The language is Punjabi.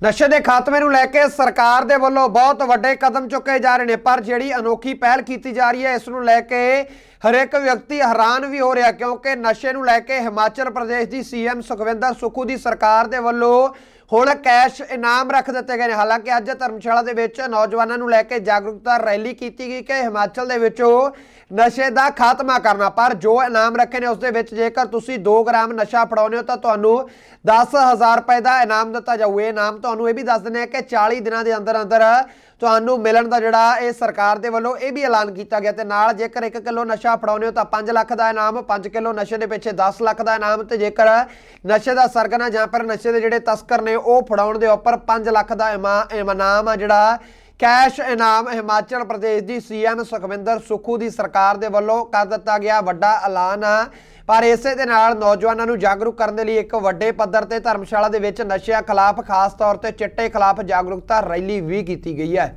ਨਸ਼ੇ ਦੇ ਖਾਤਮੇ ਨੂੰ ਲੈ ਕੇ ਸਰਕਾਰ ਦੇ ਵੱਲੋਂ ਬਹੁਤ ਵੱਡੇ ਕਦਮ ਚੁੱਕੇ ਜਾ ਰਹੇ ਨੇ, ਪਰ ਜਿਹੜੀ ਅਨੋਖੀ ਪਹਿਲ ਕੀਤੀ ਜਾ ਰਹੀ ਹੈ, ਇਸ ਨੂੰ ਲੈ ਕੇ ਹਰੇਕ ਵਿਅਕਤੀ ਹੈਰਾਨ ਵੀ ਹੋ ਰਿਹਾ, ਕਿਉਂਕਿ ਨਸ਼ੇ ਨੂੰ ਲੈ ਕੇ ਹਿਮਾਚਲ ਪ੍ਰਦੇਸ਼ ਦੀ ਸੀਐਮ ਸੁਖਵਿੰਦਰ ਸੁਖੂ ਦੀ ਸਰਕਾਰ ਦੇ ਵੱਲੋਂ ਹੁਣ ਕੈਸ਼ ਇਨਾਮ ਰੱਖ ਦਿੱਤੇ ਗਏ ਨੇ। ਹਾਲਾਂਕਿ ਅੱਜ ਧਰਮਸ਼ਾਲਾ ਦੇ ਵਿੱਚ ਨੌਜਵਾਨਾਂ ਨੂੰ ਲੈ ਕੇ ਜਾਗਰੂਕਤਾ ਰੈਲੀ ਕੀਤੀ ਗਈ ਕਿ ਹਿਮਾਚਲ ਦੇ ਵਿੱਚੋਂ ਨਸ਼ੇ ਦਾ ਖਾਤਮਾ ਕਰਨਾ। ਪਰ ਜੋ ਇਨਾਮ ਰੱਖੇ ਨੇ, ਉਸ ਦੇ ਵਿੱਚ ਜੇਕਰ ਤੁਸੀਂ 2 ਗ੍ਰਾਮ ਨਸ਼ਾ ਫੜਾਉਂਦੇ ਹੋ, ਤਾਂ ਤੁਹਾਨੂੰ 10000 ਰੁਪਏ ਦਾ ਇਨਾਮ ਦਿੱਤਾ ਜਾਊ। ਇਹ ਇਨਾਮ ਤੁਹਾਨੂੰ ਇਹ ਵੀ ਦੱਸ ਦਿੰਦੇ ਆ ਕਿ 40 ਦਿਨਾਂ ਦੇ ਅੰਦਰ ਅੰਦਰ ਤੁਹਾਨੂੰ ਮਿਲਣ ਦਾ ਜਿਹੜਾ ਇਹ ਸਰਕਾਰ ਦੇ ਵੱਲੋਂ ਇਹ ਵੀ ਐਲਾਨ ਕੀਤਾ ਗਿਆ ਤੇ ਨਾਲ ਜੇਕਰ 1 ਕਿਲੋ ਨਸ਼ਾ ਫੜਾਉਂਦੇ ਹੋ ਤਾਂ 5 ਲੱਖ ਦਾ ਇਨਾਮ 5 ਕਿਲੋ ਨਸ਼ੇ ਦੇ ਪਿੱਛੇ 10 ਲੱਖ ਦਾ ਇਨਾਮ ਤੇ ਜੇਕਰ ਨਸ਼ੇ ਦਾ ਸਰਗਨਾ ਜਾਂ ਫਿਰ ਨਸ਼ੇ ਦੇ ਜਿਹੜੇ ਤਸਕਰ ਨੇ ਉਹ ਫੜਾਉਣ ਦੇ ਉੱਪਰ 5 ਲੱਖ ਦਾ ਇਮਾ- ਇਨਾਮ ਆ ਜਿਹੜਾ ਕੈਸ਼ ਇਨਾਮ ਹਿਮਾਚਲ ਪ੍ਰਦੇਸ਼ ਦੀ ਸੀਐਮ ਸੁਖਵਿੰਦਰ ਸੁਖੂ ਦੀ ਸਰਕਾਰ ਦੇ ਵੱਲੋਂ ਕਰ ਦਿੱਤਾ ਗਿਆ ਵੱਡਾ ਐਲਾਨ ਆ। ਪਰ ਇਸੇ ਦੇ ਨਾਲ ਨੌਜਵਾਨਾਂ ਨੂੰ ਜਾਗਰੂਕ ਕਰਨ ਦੇ ਲਈ ਇੱਕ ਵੱਡੇ ਪੱਧਰ ਤੇ ਧਰਮਸ਼ਾਲਾ ਦੇ ਵਿੱਚ ਨਸ਼ਿਆਂ ਖਿਲਾਫ ਖਾਸ ਤੌਰ ਤੇ ਚਿੱਟੇ ਖਿਲਾਫ ਜਾਗਰੂਕਤਾ ਰੈਲੀ ਵੀ ਕੀਤੀ ਗਈ ਹੈ।